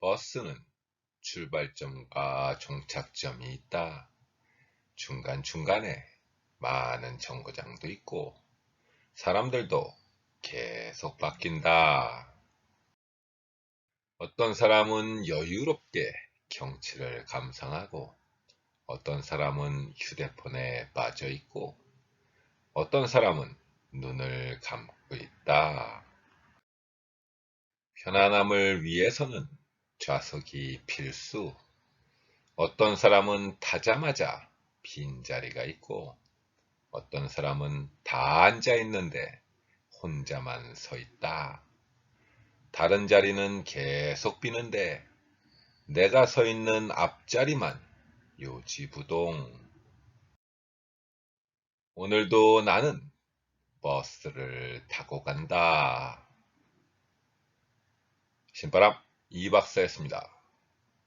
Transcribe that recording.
버스는 출발점과 종착점이 있다. 중간중간에 많은 정거장도 있고 사람들도 계속 바뀐다. 어떤 사람은 여유롭게 경치를 감상하고 어떤 사람은 휴대폰에 빠져 있고 어떤 사람은 눈을 감고 있다. 편안함을 위해서는 좌석이 필수. 어떤 사람은 타자마자 빈자리가 있고 어떤 사람은 다 앉아 있는데 혼자만 서 있다. 다른 자리는 계속 비는데 내가 서 있는 앞자리만 요지부동. 오늘도 나는 버스를 타고 간다. 신바람 이박사였습니다.